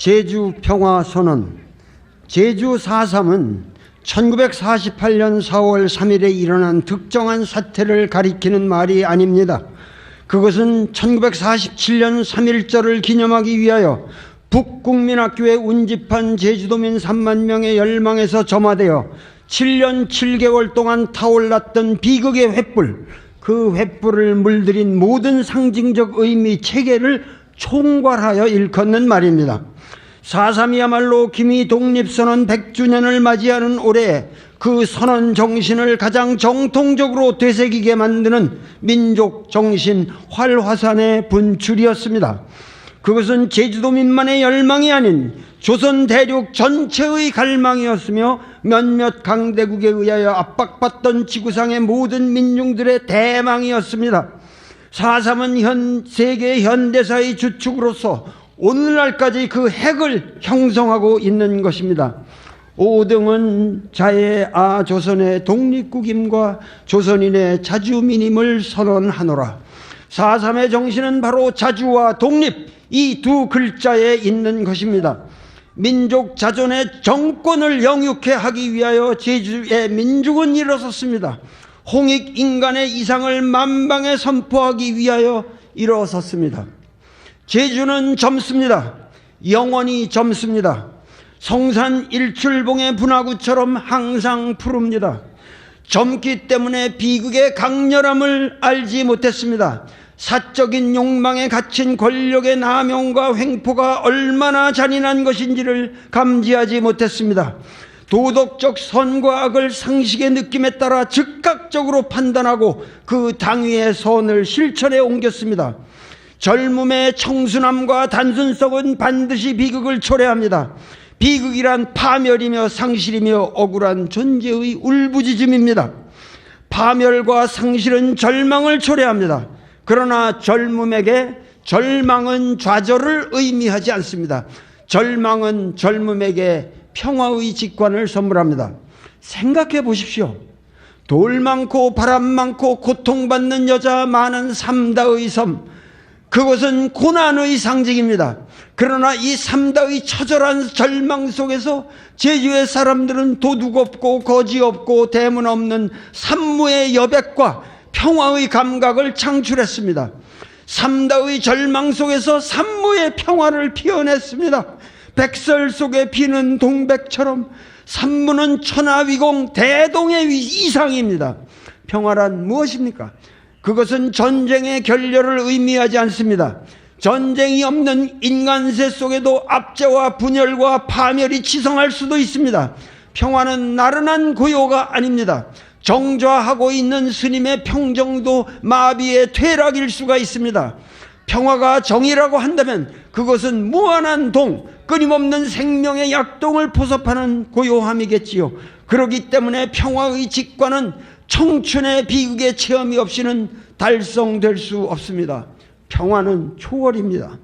제주 평화 선언 제주 4.3은 1948년 4월 3일에 일어난 특정한 사태를 가리키는 말이 아닙니다. 그것은 1947년 3.1절을 기념하기 위하여 북국민학교에 운집한 제주도민 3만 명의 열망에서 점화되어 7년 7개월 동안 타올랐던 비극의 횃불, 그 횃불을 물들인 모든 상징적 의미 체계를 총괄하여 일컫는 말입니다. 4.3이야말로 김이 독립선언 100주년을 맞이하는 올해 그 선언 정신을 가장 정통적으로 되새기게 만드는 민족 정신 활화산의 분출이었습니다. 그것은 제주도 민만의 열망이 아닌 조선 대륙 전체의 갈망이었으며 몇몇 강대국에 의하여 압박받던 지구상의 모든 민중들의 대망이었습니다. 4.3은 현 세계 현대사의 주축으로서 오늘날까지 그 핵을 형성하고 있는 것입니다. 5등은 자의 아 조선의 독립국임과 조선인의 자주민임을 선언하노라. 4.3의 정신은 바로 자주와 독립 이 두 글자에 있는 것입니다. 민족 자존의 정권을 영육해 하기 위하여 제주의 민족은 일어섰습니다. 홍익 인간의 이상을 만방에 선포하기 위하여 일어섰습니다. 제주는 젊습니다. 영원히 젊습니다. 성산 일출봉의 분화구처럼 항상 푸릅니다. 젊기 때문에 비극의 강렬함을 알지 못했습니다. 사적인 욕망에 갇힌 권력의 남용과 횡포가 얼마나 잔인한 것인지를 감지하지 못했습니다. 도덕적 선과 악을 상식의 느낌에 따라 즉각적으로 판단하고 그 당위의 선을 실천에 옮겼습니다. 젊음의 청순함과 단순성은 반드시 비극을 초래합니다. 비극이란 파멸이며 상실이며 억울한 존재의 울부짖음입니다. 파멸과 상실은 절망을 초래합니다. 그러나 젊음에게 절망은 좌절을 의미하지 않습니다. 절망은 젊음에게 평화의 직관을 선물합니다. 생각해 보십시오. 돌 많고 바람 많고 고통받는 여자 많은 삼다의 섬. 그것은 고난의 상징입니다. 그러나 이 삼다의 처절한 절망 속에서 제주의 사람들은 도둑 없고 거지 없고 대문 없는 산무의 여백과 평화의 감각을 창출했습니다. 삼다의 절망 속에서 산무의 평화를 피워냈습니다. 백설 속에 피는 동백처럼 산무는 천하위공 대동의 이상입니다. 평화란 무엇입니까? 그것은 전쟁의 결렬을 의미하지 않습니다. 전쟁이 없는 인간세 속에도 압제와 분열과 파멸이 치성할 수도 있습니다. 평화는 나른한 고요가 아닙니다. 정좌하고 있는 스님의 평정도 마비의 퇴락일 수가 있습니다. 평화가 정의라고 한다면 그것은 무한한 동, 끊임없는 생명의 약동을 포섭하는 고요함이겠지요. 그러기 때문에 평화의 직관은 청춘의 비극의 체험이 없이는 달성될 수 없습니다. 평화는 초월입니다.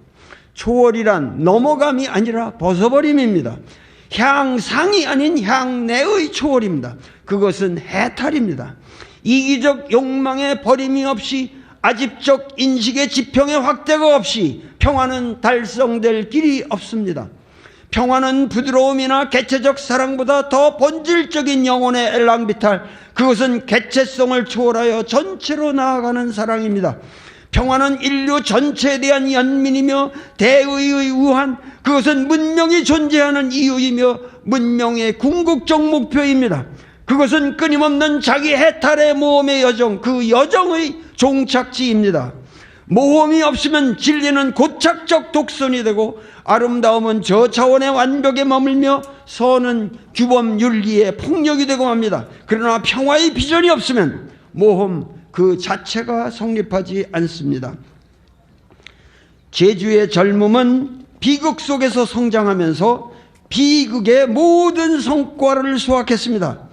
초월이란 넘어감이 아니라 벗어버림입니다. 향상이 아닌 향내의 초월입니다. 그것은 해탈입니다. 이기적 욕망의 버림이 없이 아집적 인식의 지평의 확대가 없이 평화는 달성될 길이 없습니다. 평화는 부드러움이나 개체적 사랑보다 더 본질적인 영혼의 엘랑비탈, 그것은 개체성을 초월하여 전체로 나아가는 사랑입니다. 평화는 인류 전체에 대한 연민이며 대의의 우한, 그것은 문명이 존재하는 이유이며 문명의 궁극적 목표입니다. 그것은 끊임없는 자기 해탈의 모험의 여정, 그 여정의 종착지입니다. 모험이 없으면 진리는 고착적 독선이 되고 아름다움은 저 차원의 완벽에 머물며 선은 규범 윤리의 폭력이 되고 맙니다. 그러나 평화의 비전이 없으면 모험 그 자체가 성립하지 않습니다. 제주의 젊음은 비극 속에서 성장하면서 비극의 모든 성과를 수확했습니다.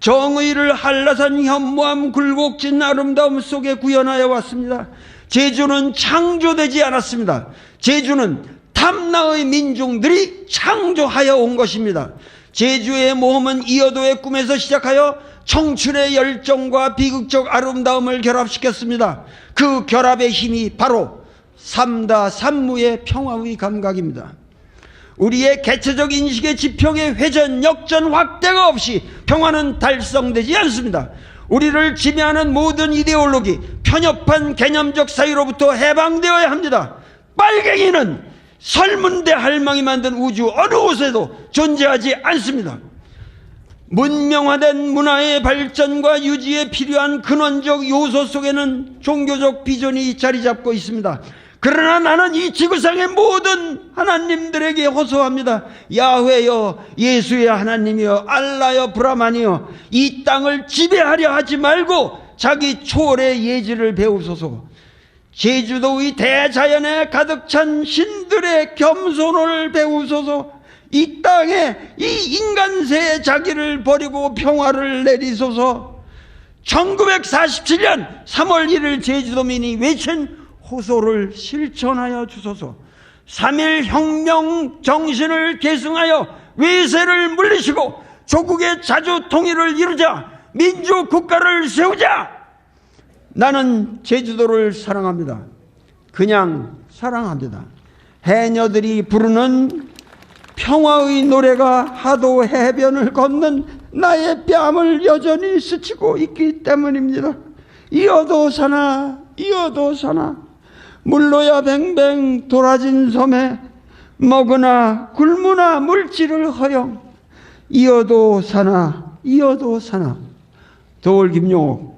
정의를 한라산 현무암 굴곡진 아름다움 속에 구현하여 왔습니다. 제주는 창조되지 않았습니다. 제주는 탐나의 민중들이 창조하여 온 것입니다. 제주의 모험은 이어도의 꿈에서 시작하여 청춘의 열정과 비극적 아름다움을 결합시켰습니다. 그 결합의 힘이 바로 삼다 삼무의 평화의 감각입니다. 우리의 개체적 인식의 지평의 회전, 역전, 확대가 없이 평화는 달성되지 않습니다. 우리를 지배하는 모든 이데올로기, 편협한 개념적 사유로부터 해방되어야 합니다. 빨갱이는 설문대 할망이 만든 우주 어느 곳에도 존재하지 않습니다. 문명화된 문화의 발전과 유지에 필요한 근원적 요소 속에는 종교적 비전이 자리 잡고 있습니다. 그러나 나는 이 지구상의 모든 하나님들에게 호소합니다. 야훼여, 예수의 하나님이여, 알라여, 브라만이여, 이 땅을 지배하려 하지 말고 자기 초월의 예지를 배우소서. 제주도의 대자연에 가득 찬 신들의 겸손을 배우소서. 이 땅에 이 인간세의 자기를 버리고 평화를 내리소서. 1947년 3월 1일 제주도민이 외친 호소를 실천하여 주소서. 3일 혁명 정신을 계승하여 외세를 물리시고 조국의 자주 통일을 이루자 민주 국가를 세우자. 나는 제주도를 사랑합니다. 그냥 사랑합니다. 해녀들이 부르는 평화의 노래가 하도 해변을 걷는 나의 뺨을 여전히 스치고 있기 때문입니다. 이어도 사나, 이어도 사나, 물로야 뱅뱅 돌아진 섬에 먹으나 굶으나 물질을 허용. 이어도 사나, 이어도 사나. 도울 김용옥